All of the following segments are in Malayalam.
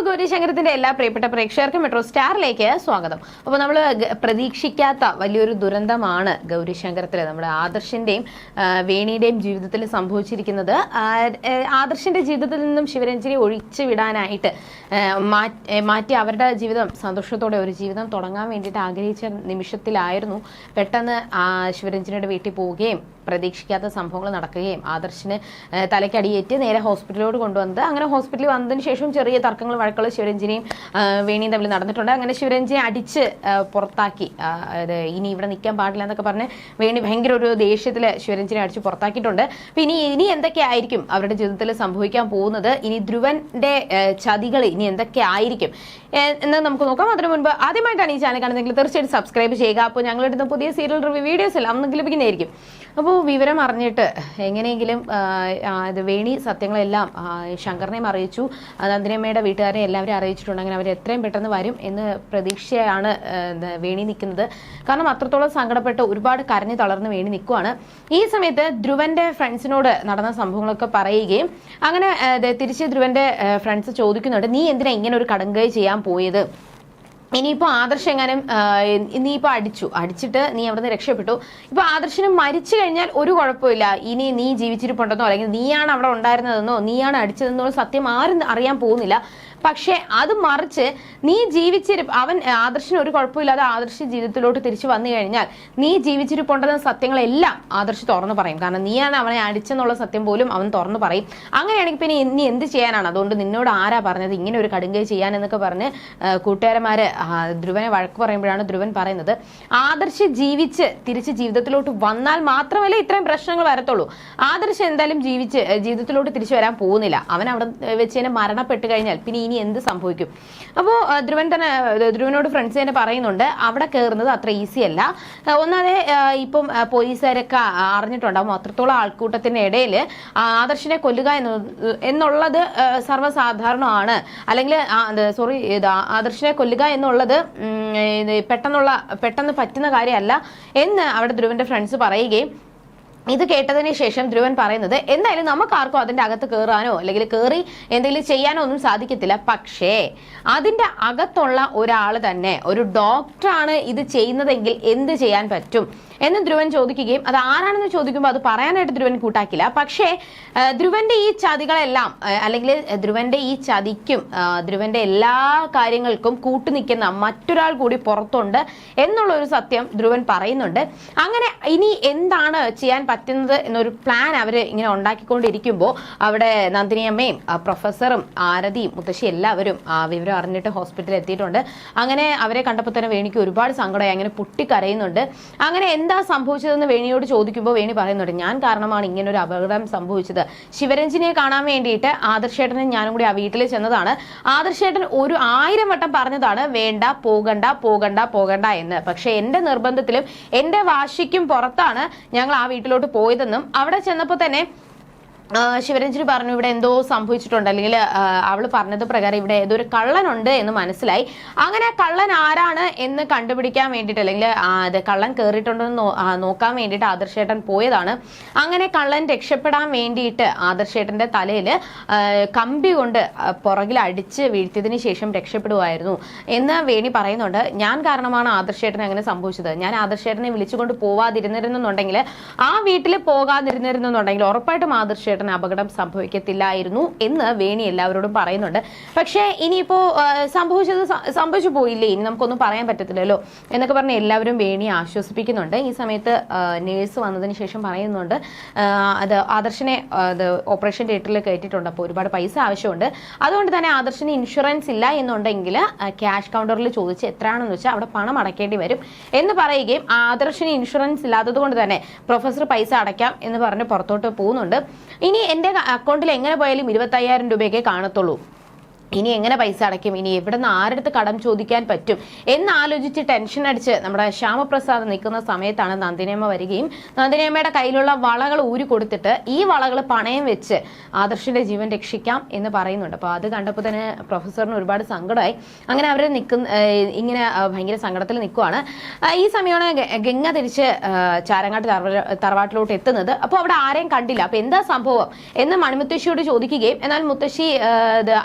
അപ്പോൾ ഗൗരീശങ്കരത്തിന്റെ എല്ലാ പ്രിയപ്പെട്ട പ്രേക്ഷകർക്കും മെട്രോ സ്റ്റാറിലേക്ക് സ്വാഗതം. അപ്പോൾ നമ്മൾ പ്രതീക്ഷിക്കാത്ത വലിയൊരു ദുരന്തമാണ് ഗൗരീശങ്കരത്തിൽ നമ്മുടെ ആദർശിന്റെയും വേണിയുടെയും ജീവിതത്തിൽ സംഭവിച്ചിരിക്കുന്നത്. ആദർശിന്റെ ജീവിതത്തിൽ നിന്നും ശിവരഞ്ജനി ഒഴിച്ചു വിടാനായിട്ട് മാറ്റ്- അവരുടെ ജീവിതം സന്തോഷത്തോടെ ഒരു ജീവിതം തുടങ്ങാൻ വേണ്ടിയിട്ട് ആഗ്രഹിച്ച നിമിഷത്തിലായിരുന്നു പെട്ടെന്ന് ശിവരഞ്ജനിയുടെ വീട്ടിൽ പോവുകയും പ്രതീക്ഷിക്കാത്ത സംഭവങ്ങൾ നടക്കുകയും ആദർശിന് തലയ്ക്കടിയേറ്റ് നേരെ ഹോസ്പിറ്റലിലോട്ട് കൊണ്ടുവന്നത്. അങ്ങനെ ഹോസ്പിറ്റലിൽ വന്നതിന് ശേഷം ചെറിയ തർക്കങ്ങൾ വഴക്കുകൾ ശിവരഞ്ജിനെയും വേണിയും തമ്മിൽ നടന്നിട്ടുണ്ട്. അങ്ങനെ ശിവരഞ്ജിനെ അടിച്ച് പുറത്താക്കി. അതായത് അത് ഇനി ഇവിടെ നിൽക്കാൻ പാടില്ല എന്നൊക്കെ പറഞ്ഞ് വേണി ഭയങ്കര ഒരു ദേഷ്യത്തിൽ ശിവരഞ്ജിനെ അടിച്ച് പുറത്താക്കിയിട്ടുണ്ട്. അപ്പൊ ഇനി ഇനി എന്തൊക്കെയായിരിക്കും അവരുടെ ജീവിതത്തിൽ സംഭവിക്കാൻ പോകുന്നത്? ഇനി ധ്രുവന്റെ ചതികൾ ഇനി എന്തൊക്കെ ആയിരിക്കും? എന്ന് നമുക്ക് നോക്കാം. അതിനു മുൻപ് ആദ്യമായിട്ടാണ് ഈ ചാനൽ കാണുന്നതെങ്കിൽ തീർച്ചയായിട്ടും സബ്സ്ക്രൈബ് ചെയ്യുക. അപ്പോൾ ഞങ്ങളുടെ പുതിയ സീരിയൽ റിവ്യൂ വീഡിയോസ് എല്ലാം ഒന്നും ലഭിക്കുന്നതായിരിക്കും. അപ്പോൾ വിവരം അറിഞ്ഞിട്ട് എങ്ങനെയെങ്കിലും ഇത് വേണി സത്യങ്ങളെല്ലാം ശങ്കറിനെയും അറിയിച്ചു. നന്ദിനമ്മയുടെ വീട്ടുകാരെ എല്ലാവരെയും അറിയിച്ചിട്ടുണ്ട്. അങ്ങനെ അവർ എത്രയും പെട്ടെന്ന് വരും എന്ന് പ്രതീക്ഷയാണ് വേണി നിൽക്കുന്നത്. കാരണം അത്രത്തോളം സങ്കടപ്പെട്ട് ഒരുപാട് കരഞ്ഞു തളർന്ന് വേണി നിൽക്കുവാണ്. ഈ സമയത്ത് ധ്രുവന്റെ ഫ്രണ്ട്സിനോട് നടന്ന സംഭവങ്ങളൊക്കെ പറയുകയും അങ്ങനെ തിരിച്ച് ധ്രുവന്റെ ഫ്രണ്ട്സ് ചോദിക്കുന്നുണ്ട് നീ എന്തിനാ ഇങ്ങനെ ഒരു കടങ്കൈ ചെയ്യാൻ പോയത്? ഇനിയിപ്പോ ആദർശ് എങ്ങാനും നീ ഇപ്പൊ അടിച്ചു. അടിച്ചിട്ട് നീ അവിടുന്ന് രക്ഷപ്പെട്ടു. ഇപ്പൊ ആദർശിന് മരിച്ചു കഴിഞ്ഞാൽ ഒരു കുഴപ്പമില്ല. ഇനി നീ ജീവിച്ചിരിപ്പുണ്ടെന്നോ അല്ലെങ്കിൽ നീയാണ് അവിടെ ഉണ്ടായിരുന്നതെന്നോ നീയാണ് അടിച്ചതെന്നോ സത്യം ആരും അറിയാൻ പോകുന്നില്ല. പക്ഷെ അത് മറിച്ച് നീ ജീവിച്ചിരി അവൻ ആദർശിന് ഒരു കുഴപ്പമില്ലാതെ ആദർശ ജീവിതത്തിലോട്ട് തിരിച്ചു വന്നു കഴിഞ്ഞാൽ നീ ജീവിച്ചിരിപ്പുണ്ടെന്ന സത്യങ്ങളെല്ലാം ആദർശ് തുറന്നു പറയും. കാരണം നീയാണ് അവനെ അടിച്ചെന്നുള്ള സത്യം പോലും അവൻ തുറന്നു പറയും. അങ്ങനെയാണെങ്കിൽ പിന്നെ നീ എന്ത് ചെയ്യാനാണ്? അതുകൊണ്ട് നിന്നോട് ആരാ പറഞ്ഞത്? ഇങ്ങനെ ഒരു കടുങ്കൈ ചെയ്യാൻ എന്നൊക്കെ പറഞ്ഞ് കൂട്ടുകാരന്മാരെ ധ്രുവനെ വഴക്ക് പറയുമ്പോഴാണ് ധ്രുവൻ പറയുന്നത്. ആദർശ് ജീവിച്ച് തിരിച്ച് ജീവിതത്തിലോട്ട് വന്നാൽ മാത്രമല്ലേ ഇത്രയും പ്രശ്നങ്ങൾ വരത്തുള്ളൂ. ആദർശ് എന്തായാലും ജീവിച്ച് ജീവിതത്തിലോട്ട് തിരിച്ചു വരാൻ പോകുന്നില്ല. അവൻ അവിടെ വെച്ച് തന്നെ മരണപ്പെട്ട് കഴിഞ്ഞാൽ പിന്നെ ഇനി എന്ത് സംഭവിക്കും? അപ്പോൾ ധ്രുവൻ തന്നെ ധ്രുവനോട് ഫ്രണ്ട്സ് തന്നെ പറയുന്നുണ്ട് അവിടെ കയറുന്നത് അത്ര ഈസി അല്ല. ഒന്നാതെ ഇപ്പം പോലീസുകാരൊക്കെ അറിഞ്ഞിട്ടുണ്ടാവും അത്രത്തോളം ആൾക്കൂട്ടത്തിന്റെ ഇടയിൽ ആദർശിനെ കൊല്ലുക എന്നുള്ളത് സർവസാധാരണമാണ്. അല്ലെങ്കിൽ സോറി ആദർശിനെ കൊല്ലുക എന്നുള്ളത് പെട്ടെന്നുള്ള പെട്ടെന്ന് പറ്റുന്ന കാര്യമല്ല എന്ന് അവിടെ ധ്രുവന്റെ ഫ്രണ്ട്സ് പറയുകയും ഇത് കേട്ടതിന് ശേഷം ധ്രുവൻ പറയുന്നത് എന്തായാലും നമുക്ക് ആർക്കും അതിന്റെ അകത്ത് കയറാനോ അല്ലെങ്കിൽ കയറി എന്തെങ്കിലും ചെയ്യാനോ ഒന്നും സാധിക്കത്തില്ല. പക്ഷേ അതിന്റെ അകത്തുള്ള ഒരാൾ തന്നെ ഒരു ഡോക്ടറാണ് ഇത് ചെയ്യുന്നതെങ്കിൽ എന്ത് ചെയ്യാൻ പറ്റും? എന്ന് ധ്രുവൻ ചോദിക്കുകയും അത് ആരാണെന്ന് ചോദിക്കുമ്പോൾ അത് പറയാനായിട്ട് ധ്രുവൻ കൂട്ടാക്കില്ല. പക്ഷേ ധ്രുവന്റെ ഈ ചതികളെല്ലാം അല്ലെങ്കിൽ ധ്രുവന്റെ ഈ ചതിക്കും ധ്രുവന്റെ എല്ലാ കാര്യങ്ങൾക്കും കൂട്ടുനിൽക്കുന്ന മറ്റൊരാൾ കൂടി പുറത്തുണ്ട് എന്നുള്ള ഒരു സത്യം ധ്രുവൻ പറയുന്നുണ്ട്. അങ്ങനെ ഇനി എന്താണ് ചെയ്യാൻ പറ്റുന്നത് എന്നൊരു പ്ലാൻ അവർ ഇങ്ങനെ ഉണ്ടാക്കിക്കൊണ്ടിരിക്കുമ്പോൾ അവിടെ നന്ദിനിയമ്മയും പ്രൊഫസറും ആരതിയും മുത്തശ്ശി എല്ലാവരും വിവരം അറിഞ്ഞിട്ട് ഹോസ്പിറ്റലിൽ എത്തിയിട്ടുണ്ട്. അങ്ങനെ അവരെ കണ്ടപ്പോൾ തന്നെ വേണിക്ക് ഒരുപാട് സങ്കടമായി. അങ്ങനെ പൊട്ടിക്കരയുന്നുണ്ട്. അങ്ങനെ എന്താ സംഭവിച്ചതെന്ന് വേണിയോട് ചോദിക്കുമ്പോൾ വേണി പറയുന്നുണ്ട്. ഞാൻ കാരണമാണ് ഇങ്ങനെ ഒരു അപകടം സംഭവിച്ചത്. ശിവരഞ്ജിനെ കാണാൻ വേണ്ടിയിട്ട് ആദർശേട്ടനും ഞാനും കൂടി ആ വീട്ടിൽ ചെന്നതാണ്. ആദർശേട്ടൻ ഒരു ആയിരം വട്ടം പറഞ്ഞതാണ് വേണ്ട പോകണ്ട പോകണ്ട പോകണ്ട എന്ന്. പക്ഷേ എന്റെ നിർബന്ധത്തിലും എന്റെ വാശിക്കും പുറത്താണ് ഞങ്ങൾ ആ വീട്ടിലോട്ട് പോയതെന്നും. അവിടെ ചെന്നപ്പോൾ തന്നെ ശിവരഞ്ജനി പറഞ്ഞു ഇവിടെ എന്തോ സംഭവിച്ചിട്ടുണ്ട്. അല്ലെങ്കിൽ അവൾ പറഞ്ഞത് പ്രകാരം ഇവിടെ ഏതോ ഒരു കള്ളനുണ്ട് എന്ന് മനസ്സിലായി. അങ്ങനെ കള്ളൻ ആരാണ് എന്ന് കണ്ടുപിടിക്കാൻ വേണ്ടിയിട്ട് അല്ലെങ്കിൽ അത് കള്ളൻ കയറിയിട്ടുണ്ടോ എന്ന് നോക്കാൻ വേണ്ടിയിട്ട് ആദർശേട്ടൻ പോയതാണ്. അങ്ങനെ കള്ളൻ രക്ഷപ്പെടാൻ വേണ്ടിയിട്ട് ആദർശേട്ടന്റെ തലയിൽ കമ്പി കൊണ്ട് പുറകിൽ അടിച്ച് വീഴ്ത്തിയതിന് ശേഷം രക്ഷപ്പെടുമായിരുന്നു എന്ന് വേണി പറയുന്നുണ്ട്. ഞാൻ കാരണമാണ് ആദർശേട്ടൻ അങ്ങനെ സംഭവിച്ചത്. ഞാൻ ആദർശേട്ടനെ വിളിച്ചുകൊണ്ട് പോവാതിരുന്നിരുന്നുണ്ടെങ്കിൽ ആ വീട്ടിൽ പോകാതിരുന്നിരുന്നുണ്ടെങ്കിൽ ഉറപ്പായിട്ടും ആദർശേട്ടന് അപകടം സംഭവിക്കത്തില്ലായിരുന്നു എന്ന് വേണി എല്ലാവരോടും പറയുന്നുണ്ട്. പക്ഷേ ഇനിയിപ്പോ ആ, സംഭവിച്ചത് സംഭവിച്ചു പോയില്ലേ? ഇനി നമുക്കൊന്നും പറയാൻ പറ്റത്തില്ലല്ലോ എന്നൊക്കെ പറഞ്ഞ് എല്ലാവരും വേണി ആശ്വസിപ്പിക്കുന്നുണ്ട്. ഈ സമയത്ത് നേഴ്സ് വന്നതിന് ശേഷം പറയുന്നുണ്ട് അത് ആദർശനെ അത് ഓപ്പറേഷൻ തിയേറ്ററിൽ കയറ്റിയിട്ടുണ്ട്. അപ്പോൾ ഒരുപാട് പൈസ ആവശ്യമുണ്ട്. അതുകൊണ്ട് തന്നെ ആദർശന് ഇൻഷുറൻസ് ഇല്ല എന്നുണ്ടെങ്കിൽ ക്യാഷ് കൗണ്ടറിൽ ചോദിച്ച് എത്രയാണെന്ന് വെച്ചാൽ അവിടെ പണം അടയ്ക്കേണ്ടി വരും എന്ന് പറയുകയും ആദർശന് ഇൻഷുറൻസ് ഇല്ലാത്തത് കൊണ്ട് തന്നെ പ്രൊഫസർ പൈസ അടയ്ക്കാം എന്ന് പറഞ്ഞ് പുറത്തോട്ട് പോകുന്നുണ്ട്. ഇനി എന്റെ അക്കൗണ്ടിൽ എങ്ങനെ പോയാലും ഇരുപത്തയ്യായിരം രൂപയൊക്കെ കാണത്തുള്ളൂ. ഇനി എങ്ങനെ പൈസ അടയ്ക്കും? ഇനി എവിടെ നിന്ന് ആരടുത്ത് കടം ചോദിക്കാൻ പറ്റും? എന്നാലോചിച്ച് ടെൻഷൻ അടിച്ച് നമ്മുടെ ശ്യാമപ്രസാദ് നിൽക്കുന്ന സമയത്താണ് നന്ദിനിയമ്മ വരികയും നന്ദിനിയമ്മയുടെ കയ്യിലുള്ള വളകൾ ഊരി കൊടുത്തിട്ട് ഈ വളകൾ പണയം വെച്ച് ആദർശിന്റെ ജീവൻ രക്ഷിക്കാം എന്ന് പറയുന്നുണ്ട്. അപ്പോൾ അത് കണ്ടപ്പോൾ തന്നെ പ്രൊഫസറിന് ഒരുപാട് സങ്കടമായി. അങ്ങനെ അവർ നിൽക്കുന്ന ഇങ്ങനെ ഭയങ്കര സങ്കടത്തിൽ നിൽക്കുവാണ്. ഈ സമയമാണ് ഗംഗ തിരിച്ച് ചാരങ്ങാട്ട് തറവ- തറവാട്ടിലോട്ട് എത്തുന്നത്. അപ്പോൾ അവിടെ ആരെയും കണ്ടില്ല. അപ്പോൾ എന്താ സംഭവം? എന്ന് മണിമുത്തശ്ശിയോട് ചോദിക്കുകയും എന്നാൽ മുത്തശ്ശി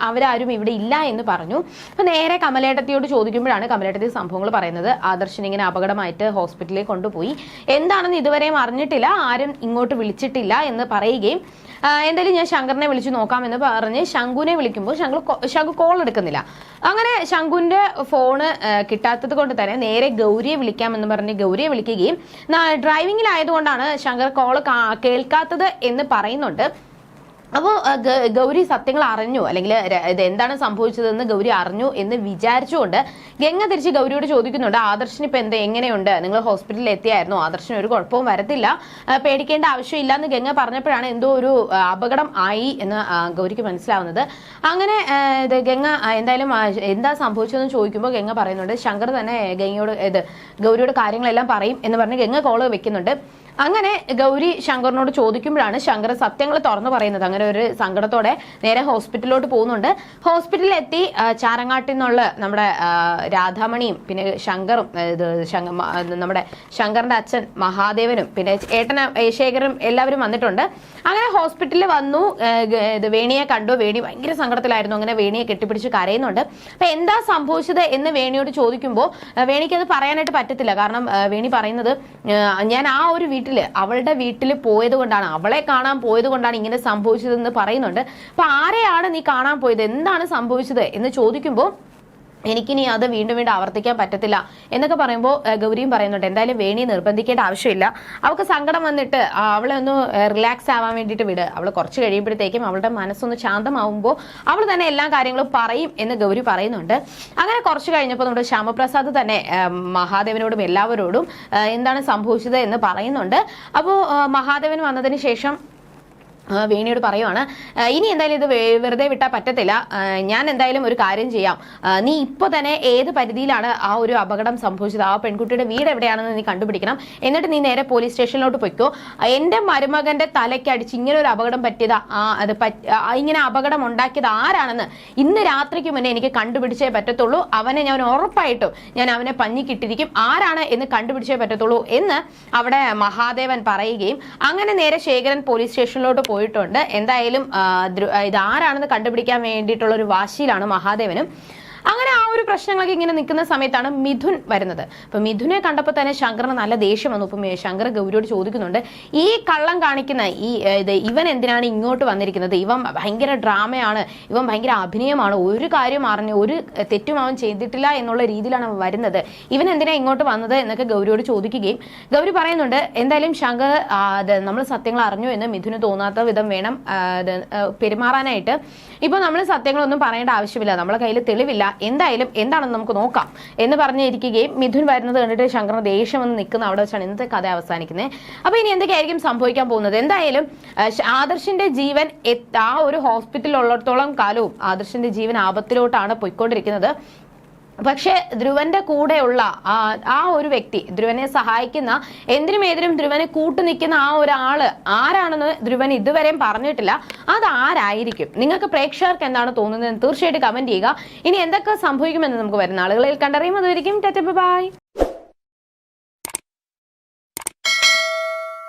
അവരാരും ഇവിടെ ഇല്ല എന്ന് പറഞ്ഞു. അപ്പൊ നേരെ കമലേട്ടത്തിയോട് ചോദിക്കുമ്പോഴാണ് കമലേട്ടത്തി സംഭവങ്ങൾ പറയുന്നത്. ആദർശൻ ഇങ്ങനെ അപകടമായിട്ട് ഹോസ്പിറ്റലിൽ കൊണ്ടുപോയി. എന്താണെന്ന് ഇതുവരെയും അറിഞ്ഞിട്ടില്ല. ആരും ഇങ്ങോട്ട് വിളിച്ചിട്ടില്ല എന്ന് പറയുകയും എന്തായാലും ഞാൻ ശങ്കറിനെ വിളിച്ചു നോക്കാമെന്ന് പറഞ്ഞ് ശങ്കുവിനെ വിളിക്കുമ്പോൾ ശങ്കു ശങ്കു കോൾ എടുക്കുന്നില്ല. അങ്ങനെ ശങ്കുവിന്റെ ഫോണ് കിട്ടാത്തത് കൊണ്ട് തന്നെ നേരെ ഗൗരിയെ വിളിക്കാമെന്ന് പറഞ്ഞ് ഗൗരിയെ വിളിക്കുകയും ഡ്രൈവിംഗിലായതുകൊണ്ടാണ് ശങ്കർ കോൾ കേൾക്കാത്തത് എന്ന് പറയുന്നുണ്ട്. അപ്പോൾ ഗൗരി സത്യങ്ങൾ അറിഞ്ഞു. അല്ലെങ്കിൽ ഇത് എന്താണ് സംഭവിച്ചതെന്ന് ഗൗരി അറിഞ്ഞു എന്ന് വിചാരിച്ചുകൊണ്ട് ഗംഗ തിരിച്ച് ഗൗരിയോട് ചോദിക്കുന്നുണ്ട് ആദർശിന് ഇപ്പം എന്ത് എങ്ങനെയുണ്ട്? നിങ്ങൾ ഹോസ്പിറ്റലിൽ എത്തിയായിരുന്നു? ആദർശിന് ഒരു കുഴപ്പവും വരത്തില്ല. പേടിക്കേണ്ട ആവശ്യമില്ല എന്ന് ഗംഗ പറഞ്ഞപ്പോഴാണ് എന്തോ ഒരു അപകടം ആയി എന്ന് ഗൗരിക്ക് മനസ്സിലാവുന്നത്. അങ്ങനെ ഗംഗ എന്തായാലും എന്താ സംഭവിച്ചതെന്ന് ചോദിക്കുമ്പോൾ ഗംഗ പറയുന്നുണ്ട് ശങ്കർ തന്നെ ഗംഗയോട് ഇത് ഗൗരിയോട് കാര്യങ്ങളെല്ലാം പറയും എന്ന് പറഞ്ഞ് ഗംഗ കോൾ വെക്കുന്നുണ്ട്. അങ്ങനെ ഗൗരി ശങ്കറിനോട് ചോദിക്കുമ്പോഴാണ് ശങ്കർ സത്യങ്ങൾ തുറന്നു പറയുന്നത്. അങ്ങനെ ഒരു സങ്കടത്തോടെ നേരെ ഹോസ്പിറ്റലിലോട്ട് പോകുന്നുണ്ട്. ഹോസ്പിറ്റലിൽ എത്തി ചാരങ്ങാട്ടിൽ നിന്നുള്ള നമ്മുടെ രാധാമണിയും പിന്നെ ശങ്കറും ഇത് നമ്മുടെ ശങ്കറിന്റെ അച്ഛൻ മഹാദേവനും പിന്നെ ഏട്ടന ശേഖരും എല്ലാവരും വന്നിട്ടുണ്ട്. അങ്ങനെ ഹോസ്പിറ്റലിൽ വന്നു. ഇത് വേണിയെ കണ്ടു. വേണി ഭയങ്കര സങ്കടത്തിലായിരുന്നു. അങ്ങനെ വേണിയെ കെട്ടിപ്പിടിച്ച് കരയുന്നുണ്ട്. അപ്പൊ എന്താ സംഭവിച്ചത് എന്ന് വേണിയോട് ചോദിക്കുമ്പോൾ വേണിക്ക് അത് പറയാനായിട്ട് പറ്റത്തില്ല. കാരണം വേണി പറയുന്നത് ഞാൻ ആ ഒരു വീട്ടിൽ അവളുടെ വീട്ടിൽ പോയത് കൊണ്ടാണ് അവളെ കാണാൻ പോയത് കൊണ്ടാണ് ഇങ്ങനെ സംഭവിച്ചതെന്ന് പറയുന്നുണ്ട്. അപ്പൊ ആരെയാണ് നീ കാണാൻ പോയത്? എന്താണ് സംഭവിച്ചത്? എന്ന് ചോദിക്കുമ്പോൾ എനിക്കിനി അത് വീണ്ടും വീണ്ടും ആവർത്തിക്കാൻ പറ്റത്തില്ല എന്നൊക്കെ പറയുമ്പോൾ ഗൗരിയും പറയുന്നുണ്ട്. എന്തായാലും വേണി നിർബന്ധിക്കേണ്ട ആവശ്യമില്ല. അവൾക്ക് സങ്കടം വന്നിട്ട് അവളെ ഒന്ന് റിലാക്സ് ആവാൻ വേണ്ടിയിട്ട് വിട്. അവൾ കുറച്ച് കഴിയുമ്പോഴത്തേക്കും അവളുടെ മനസ്സൊന്ന് ശാന്തമാവുമ്പോൾ അവൾ തന്നെ എല്ലാ കാര്യങ്ങളും പറയും എന്ന് ഗൗരി പറയുന്നുണ്ട്. അങ്ങനെ കുറച്ച് കഴിഞ്ഞപ്പോൾ നമ്മുടെ ശ്യാമപ്രസാദ് തന്നെ മഹാദേവനോടും എല്ലാവരോടും എന്താണ് സംഭവിച്ചത് എന്ന് പറയുന്നുണ്ട്. അപ്പോൾ മഹാദേവൻ വന്നതിന് ശേഷം വേണിയോട് പറയുവാണ്. ഇനി എന്തായാലും ഇത് വെറുതെ വിട്ടാൽ പറ്റത്തില്ല. ഞാൻ എന്തായാലും ഒരു കാര്യം ചെയ്യാം. നീ ഇപ്പോൾ തന്നെ ഏത് പരിധിയിലാണ് ആ ഒരു അപകടം സംഭവിച്ചത്? ആ പെൺകുട്ടിയുടെ വീട് എവിടെയാണെന്ന് നീ കണ്ടുപിടിക്കണം. എന്നിട്ട് നീ നേരെ പോലീസ് സ്റ്റേഷനിലോട്ട് പൊയ്ക്കോ. എന്റെ മരുമകന്റെ തലയ്ക്കടിച്ച് ഇങ്ങനെ ഒരു അപകടം പറ്റിയത്. അത് ഇങ്ങനെ അപകടം ഉണ്ടാക്കിയത് ആരാണെന്ന് ഇന്ന് രാത്രിക്ക് മുന്നേ എനിക്ക് കണ്ടുപിടിച്ചേ പറ്റത്തുള്ളൂ. അവനെ ഞാൻ ഉറപ്പായിട്ടും ഞാൻ അവനെ പഞ്ഞിക്കിട്ടിരിക്കും. ആരാണ് എന്ന് കണ്ടുപിടിച്ചേ പറ്റത്തുള്ളൂ എന്ന് അവിടെ മഹാദേവൻ പറയുകയും അങ്ങനെ നേരെ ശേഖരൻ പോലീസ് സ്റ്റേഷനിലോട്ട് പോയിട്ടുണ്ട്. എന്തായാലും ഇത് ആരാണെന്ന് കണ്ടുപിടിക്കാൻ വേണ്ടിയിട്ടുള്ള ഒരു വാശിയിലാണ് മഹാദേവനും. അങ്ങനെ ആ ഒരു പ്രശ്നങ്ങളൊക്കെ ഇങ്ങനെ നിൽക്കുന്ന സമയത്താണ് മിഥുൻ വരുന്നത്. അപ്പൊ മിഥുനെ കണ്ടപ്പോൾ തന്നെ ശങ്കറിന് നല്ല ദേഷ്യം വന്നു. ഇപ്പം ശങ്കർ ഗൗരിയോട് ചോദിക്കുന്നുണ്ട് ഈ കള്ളം കാണിക്കുന്ന ഈ ഇത് ഇവൻ എന്തിനാണ് ഇങ്ങോട്ട് വന്നിരിക്കുന്നത്? ഇവൻ ഭയങ്കര ഡ്രാമയാണ് ഇവൻ ഭയങ്കര അഭിനയമാണ് ഒരു കാര്യം അറിഞ്ഞ് ഒരു തെറ്റും അവൻ ചെയ്തിട്ടില്ല എന്നുള്ള രീതിയിലാണ് വരുന്നത്. ഇവൻ എന്തിനാ ഇങ്ങോട്ട് വന്നത് എന്നൊക്കെ ഗൗരിയോട് ചോദിക്കുകയും ഗൗരി പറയുന്നുണ്ട് എന്തായാലും ശങ്കർ നമ്മൾ സത്യങ്ങൾ അറിഞ്ഞു എന്ന് മിഥുന് തോന്നാത്ത വിധം വേണം പെരുമാറാനായിട്ട്. ഇപ്പോൾ നമ്മൾ സത്യങ്ങളൊന്നും പറയേണ്ട ആവശ്യമില്ല. നമ്മളെ കയ്യിൽ തെളിവില്ല. എന്തായാലും എന്താണെന്ന് നമുക്ക് നോക്കാം. എന്ന് പറഞ്ഞിരിക്കുകയും മിഥുൻ വരുന്നത് കണ്ടിട്ട് ശങ്കറിന് ദേഷ്യം വന്ന് നിൽക്കുന്ന അവിടെ വെച്ചാണ് ഇന്നത്തെ കഥ അവസാനിക്കുന്നത്. അപ്പൊ ഇനി എന്തൊക്കെയായിരിക്കും സംഭവിക്കാൻ പോകുന്നത്? എന്തായാലും ആദർശിന്റെ ജീവൻ ആ ഒരു ഹോസ്പിറ്റലിൽ ഉള്ളിടത്തോളം കാലവും ആദർശിന്റെ ജീവൻ ആപത്തിലോട്ടാണ് പോയിക്കൊണ്ടിരിക്കുന്നത്. പക്ഷേ ധ്രുവന്റെ കൂടെയുള്ള ആ ഒരു വ്യക്തി ധ്രുവനെ സഹായിക്കുന്ന എന്തിനും ഏതിനും ധ്രുവനെ കൂട്ടു നിൽക്കുന്ന ആ ഒരാൾ ആരാണെന്ന് ധ്രുവൻ ഇതുവരെയും പറഞ്ഞിട്ടില്ല. അത് ആരായിരിക്കും? നിങ്ങൾക്ക് പ്രേക്ഷകർക്ക് എന്താണ് തോന്നുന്നത് തീർച്ചയായിട്ടും കമന്റ് ചെയ്യുക. ഇനി എന്തൊക്കെ സംഭവിക്കുമെന്ന് നമുക്ക് വരുന്ന ആളുകളിൽ കണ്ടറിയും അതുവരിക്കും ബൈ